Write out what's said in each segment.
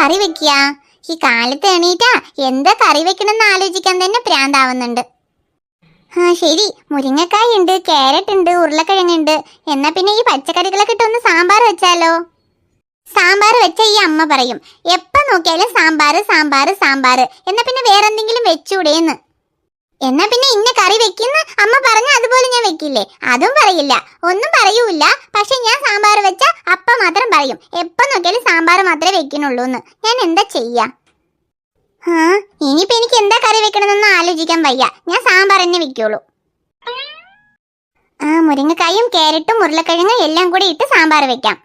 കറി വെക്കുക ഈ കാലത്ത് എണീറ്റാ എന്താ കറി വെക്കണമെന്ന് ആലോചിക്കാൻ തന്നെ പ്രാന്താവുന്നുണ്ട്. ആ ശരി. മുരിങ്ങക്കായ ഉണ്ട് കാരറ്റ് ഉണ്ട് ഉരുളക്കിഴങ്ങുണ്ട് എന്നാ പിന്നെ ഈ പച്ചക്കറികളൊക്കെ ഇട്ടൊന്ന് സാമ്പാർ വെച്ചാലോ? സാമ്പാർ വെച്ച ഈ അമ്മ പറയും. എപ്പം നോക്കിയാലും സാമ്പാർ സാമ്പാർ സാമ്പാർ. എന്നാ പിന്നെ വേറെന്തെങ്കിലും വെച്ചൂടേന്ന്. എന്നാ പിന്നെ ഇന്ന കറി വെക്കുന്ന അമ്മ പറഞ്ഞ അതുപോലെ ഞാൻ വെക്കില്ലേ? അതും പറയില്ല. ഒന്നും പറയൂല പക്ഷെ ഞാൻ മാത്രം പറയും. എപ്പോ നോക്കിയാലും സാമ്പാർ മാത്രമേ വെക്കുന്നുള്ളൂ എന്ന് ഞാൻ എന്താ ചെയ്യാ? ആ ഇനിയിപ്പോ എനിക്ക് എന്താ കറി വെക്കണമെന്ന് ആലോചിക്കാൻ വയ്യ. ഞാൻ സാമ്പാർ തന്നെ വെക്കുള്ളൂ. ആ മുരിങ്ങക്കായും കാരറ്റും ഉരുളക്കിഴങ്ങും എല്ലാം കൂടി ഇട്ട് സാമ്പാർ വെക്കാം.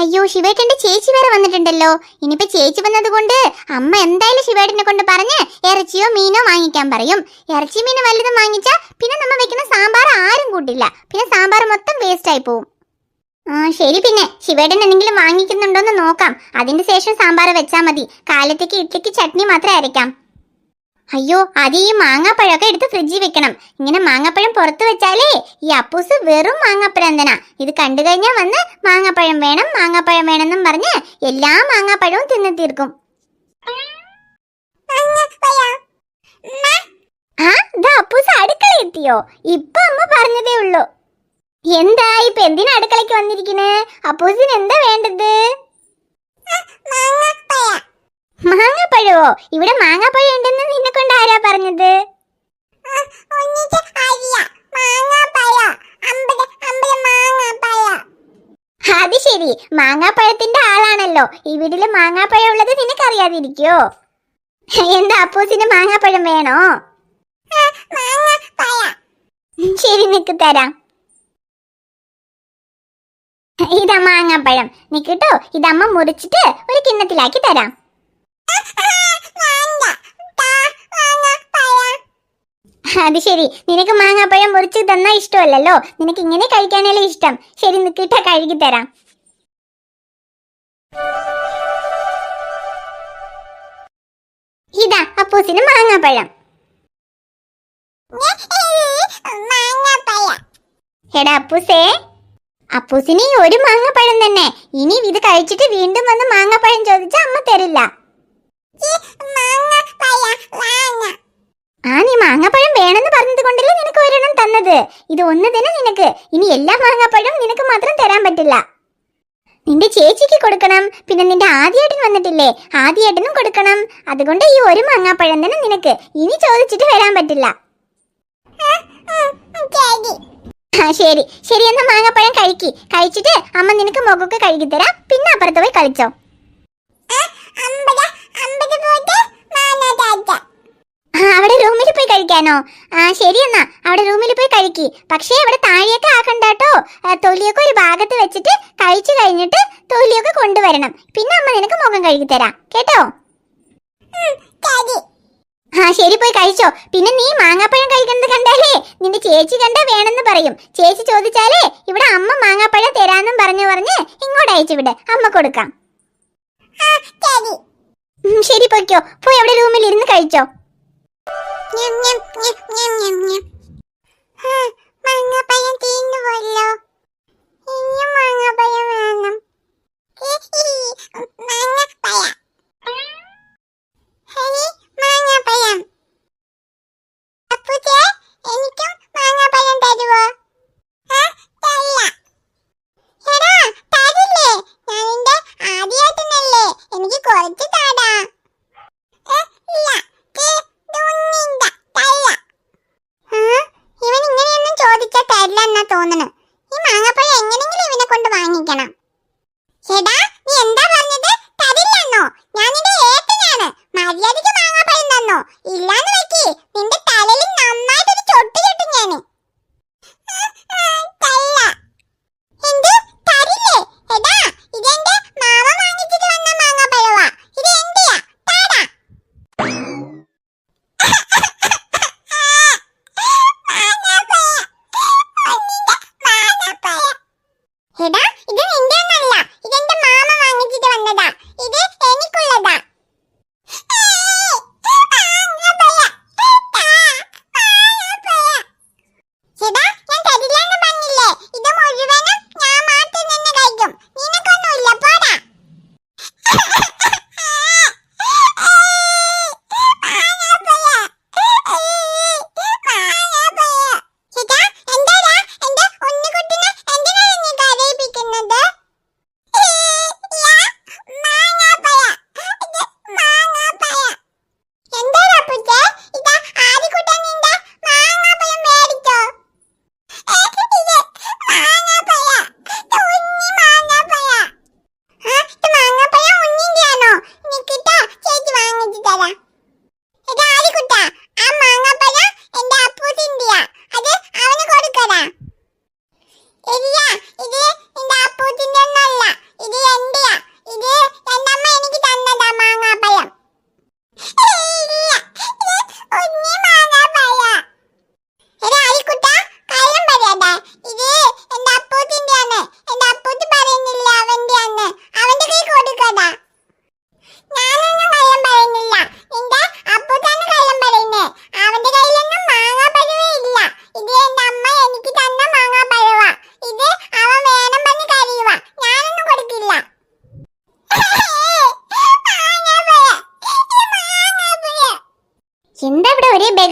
അയ്യോ ശിവേട്ടന്റെ ചേച്ചി വേറെ വന്നിട്ടുണ്ടല്ലോ. ഇനിയിപ്പോ ചേച്ചി വന്നത് കൊണ്ട് അമ്മ എന്തായാലും ശിവേട്ടനെ കൊണ്ട് പറഞ്ഞ് ഇറച്ചിയോ മീനോ വാങ്ങിക്കാൻ പറയും. ഇറച്ചി മീൻ വല്ലതും വാങ്ങിച്ചാ പിന്നെ നമ്മൾ വെക്കുന്ന സാമ്പാർ ആരും കൂട്ടില്ല. പിന്നെ സാമ്പാർ മൊത്തം വേസ്റ്റ് ആയി പോവും. ശരി പിന്നെ. ശിവേടൻ എന്തെങ്കിലും വാങ്ങിക്കുന്നുണ്ടോന്ന് നോക്കാം. അതിന്റെ ശേഷം സാമ്പാർ വെച്ചാൽ മതി. കാലത്തേക്ക് ഇഡ്ലിക്ക് ചട്നി മാത്രം അരയ്ക്കാം. അയ്യോ അത് ഈ മാങ്ങാപ്പഴമൊക്കെ എടുത്ത് ഫ്രിഡ്ജിൽ വെക്കണം. ഇങ്ങനെ മാങ്ങാപ്പഴം പുറത്ത് വെച്ചാലേ ഈ അപ്പൂസ് വെറും മാങ്ങാപ്പഴന്തനാ. ഇത് കണ്ടു കഴിഞ്ഞാൽ വന്ന് മാങ്ങാപ്പഴം വേണം മാങ്ങാപ്പഴം വേണമെന്നും പറഞ്ഞ് എല്ലാ മാങ്ങാപ്പഴവും തിന്നു തീർക്കും. ആ ഇത് അപ്പൂസ് അടുക്കള എത്തിയോ ഇപ്പൊ അമ്മ പറഞ്ഞതേ ഉള്ളൂ. എന്താ ഇപ്പൊ എന്തിനാ അടുക്കളയ്ക്ക് വന്നിരിക്കുന്നേ അപ്പൂസിന് എന്താ വേണ്ടത്? മാങ്ങാപ്പഴമോ ഇവിടെ മാങ്ങാപ്പഴം ഉണ്ടെന്ന് നിന്നെ കൊണ്ട് ആരാ പറഞ്ഞത്? അത് ശരി. മാങ്ങാപ്പഴത്തിന്റെ ആളാണല്ലോ. ഈ വീട്ടിൽ മാങ്ങാപ്പഴം ഉള്ളത് നിനക്കറിയാതിരിക്കോ? എന്താ അപ്പൂസിന് മാങ്ങാപ്പഴം വേണോ? ശരി നിനക്ക് തരാം. ഇതാ മാങ്ങാപ്പഴം നിക്കട്ടോ ഇതമ്മ മുറിച്ചിട്ട് ഒരു കിണ്ണത്തിലാക്കി തരാം. അത് ശരി. നിനക്ക് മാങ്ങാപ്പഴം മുറിച്ച് തന്നാ ഇഷ്ടമല്ലല്ലോ? നിനക്ക് ഇങ്ങനെ കഴിക്കാനല്ലേ ഇഷ്ടം. ശരി നിക്കിട്ട കഴുകി തരാം. ഇതാ അപ്പൂസിന് മാങ്ങാപ്പഴം. എടാ അപ്പൂസേ. അപ്പൂസിന് ഒരു മാങ്ങപ്പഴം തന്നെ. ഇനി ഇത് കഴിച്ചിട്ട് വീണ്ടും വന്ന് മാങ്ങാപ്പഴം ചോദിച്ച അമ്മ തരില്ല. ആ നീ മാങ്ങാപ്പഴം വേണമെന്ന് പറഞ്ഞത് കൊണ്ടല്ലേ നിനക്ക് ഒരെണ്ണം തന്നത്. ഇത് ഒന്ന് തന്നെ നിനക്ക്. ഇനി എല്ലാ മാങ്ങാപ്പഴവും നിനക്ക് മാത്രം തരാൻ പറ്റില്ല. നിന്റെ ചേച്ചിക്ക് കൊടുക്കണം. പിന്നെ നിന്റെ ആദ്യേട്ടൻ വന്നിട്ടില്ലേ? ആദ്യേട്ടനും കൊടുക്കണം. അതുകൊണ്ട് ഈ ഒരു മാങ്ങാപ്പഴം തന്നെ നിനക്ക്. ഇനി ചോദിച്ചിട്ട് വരാൻ പറ്റില്ല. ആ ശരി. ശരി എന്നാ മാങ്ങാപ്പഴം കഴിക്കി. കഴിച്ചിട്ട് അമ്മ നിനക്ക് മുഖമൊക്കെ കഴുകി തരാം. പിന്നെ അപ്പുറത്ത് പോയി കളിച്ചോ. അവിടെ റൂമിൽ പോയി കഴിക്കാനോ? ആ ശരി എന്നാ. അവിടെ റൂമിൽ പോയി കഴിക്കി. പക്ഷേ അവിടെ താഴെയൊക്കെ ആക്കണ്ട കേട്ടോ. തൊലിയൊക്കെ ഒരു ഭാഗത്ത് വെച്ചിട്ട് കഴിച്ചു കഴിഞ്ഞിട്ട് തൊലിയൊക്കെ കൊണ്ടുവരണം. പിന്നെ അമ്മ നിനക്ക് മുഖം കഴുകി തരാം. കേട്ടോ? ആ ശരി പോയി കഴിച്ചോ. പിന്നെ നീ മാങ്ങാപ്പഴം കഴിക്കുന്നത് കണ്ടാലേ നിന്റെ ചേച്ചി കണ്ടാ വേണമെന്ന് പറയും. ചേച്ചി ചോദിച്ചാലേ ഇവിടെ അമ്മ മാങ്ങാപ്പഴം തരാന്നും പറഞ്ഞു പറഞ്ഞ് ഇങ്ങോട്ട് അയച്ചു വിടെ. അമ്മ കൊടുക്കാം. ശരി. പൊയ്ക്കോ. പോയി അവിടെ റൂമിൽ ഇരുന്ന് കഴിച്ചോ. മാങ്ങാപ്പഴം തീർന്നു പോയല്ലോ ഇനിയും മാങ്ങാപ്പഴം വേണം മാങ്ങാപ്പഴം ഹരി മാങ്ങാപ്പഴം അപ്പുജെ എനിക്കും മാങ്ങാപ്പഴം തരുവോ ആ, തരില്ല. എടാ, തരില്ലേ? ഞാൻ നിന്റെ ആദ്യേട്ടനല്ലേ? എനിക്ക് കുറച്ച് താടാ. ഇല്ല. ദേ, ഇതൊന്നില്ല. തരില്ല. ആ, ഇവൻ ഇങ്ങനെയൊന്നും ചോദിച്ചാ തരില്ല എന്നാ ഈ മാങ്ങാപ്പഴം എങ്ങനെങ്കിലും ഇവനെ കൊണ്ട് വാങ്ങിക്കണം എടാ നീ എന്താ പറഞ്ഞത് തരില്ലെന്നോ ഞാൻ നിന്റെ ഏട്ടനാണ് മര്യാദയ്ക്ക്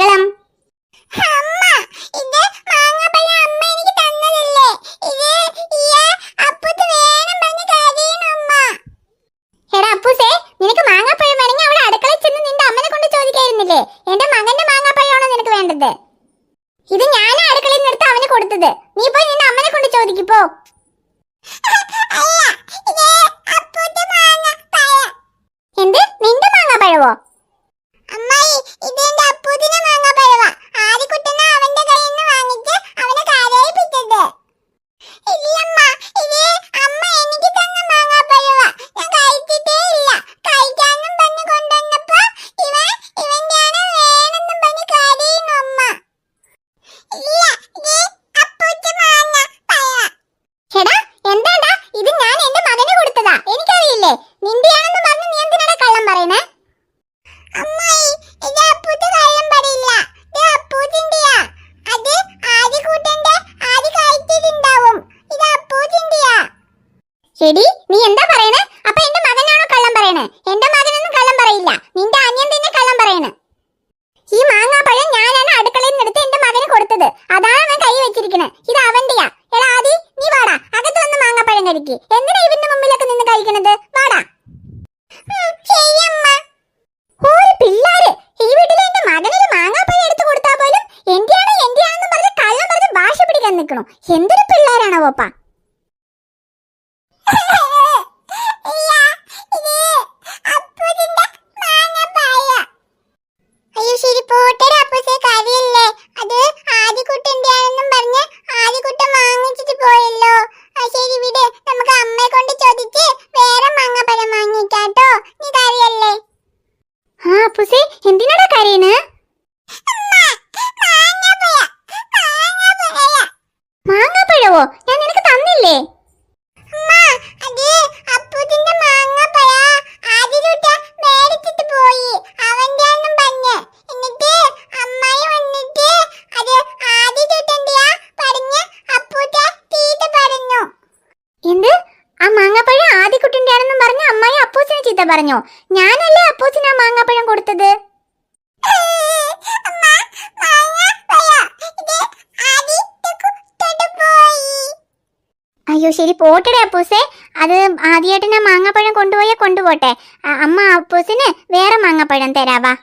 ബഹളം അമ്മ ഇത് മാങ്ങാപ്പഴം അമ്മ എനിക്ക് തന്നതല്ലേ? ഇത് ഇയാ അപ്പുത്ത് വേണം പറഞ്ഞ് കരയണം അമ്മ. എടാ അപ്പൂസേ നിനക്ക് മാങ്ങാപ്പഴം വേണമെങ്കിൽ അവിടെ അടുക്കളയിൽ ചെന്ന് നിന്റെ അമ്മനെ കൊണ്ട് ചോദിക്കായിരുന്നില്ലേ? എന്റെ മകന്റെ മാങ്ങാപ്പഴമാണോ നിനക്ക് വേണ്ടത്? ഇത് ഞാനാ അടുക്കളയിൽ നിന്നെടുത്ത് അവനെ കൊടുത്തത്. നീ പോയി നിന്റെ അമ്മനെ കൊണ്ട് ചോദിക്കിപ്പോ എന്ത്? നിന്റെ മാങ്ങാപ്പഴവോ? അമ്മായി ഇത് എന്റെ മകനൊന്നും കള്ളം പറയില്ല. നിന്റെ അനിയൻ തന്നെ കള്ളം പറയണ. ഈ മാങ്ങാപ്പഴം ഞാനാണ് അടുക്കളയിൽ നിന്ന് എടുത്ത് എന്റെ മകന് കൊടുത്തത്. അതാണ് അവൻ കൈ വെച്ചിരിക്കണേ. ഇത് അവന്റെയാ. എടാ ആദി നീ വാടാ. അകത്ത് വന്ന് മാങ്ങാപ്പഴം കഴിക്ക്. എന്തിനാ ഇവന്റെ മുമ്പിലൊക്കെ നിന്ന് കഴിക്കണത്? വാടാ. പിള്ളാര്. ഈ വീട്ടിലെ എന്റെ പോലും പറഞ്ഞ് എന്തൊരു പിള്ളേരാണോ പോപ്പ അയ്യോ ശരി പോട്ടെടാ അപ്പൂസേ കാര്യമില്ലേ അത് ആദ്യക്കുട്ടന്റെയാണെന്നും പറഞ്ഞ് ആദ്യക്കുട്ടൻ വാങ്ങിച്ചിട്ട് പോയല്ലോ ആ ശരി വിട് നമുക്ക് അമ്മയെ കൊണ്ട് ചോദിച്ച് വേറെ മാങ്ങാപ്പഴം വാങ്ങിക്കാട്ടോ നീ കാര്യല്ലേ ആ അപ്പൂസേ എന്തിനാടാ കരയുന്നത് മാങ്ങാപ്പഴവോ ഞാൻ നിനക്ക് തന്നില്ലേ പോയി അവന്റെ പറഞ്ഞ് എന്നിട്ട് അമ്മായി വന്നിട്ട് അത് ആദ്യമായിട്ടെന്തെയാ പറഞ്ഞ് ഞാൻ നിനക്ക് പറഞ്ഞു. എന്ത്? ആ അപ്പൂസിനെ പറഞ്ഞോ. ഞാനല്ലേ അപ്പൂസിന് ആ മാങ്ങാപ്പഴം കൊടുത്തത്? അയ്യോ ശരി പോട്ടെ അപ്പൂസേ. അത് ആദ്യമായിട്ട് മാങ്ങാപ്പഴം കൊണ്ടുപോയാൽ കൊണ്ടുപോട്ടെ. അമ്മ അപ്പൂസിന് വേറെ മാങ്ങാപ്പഴം തരാവാ.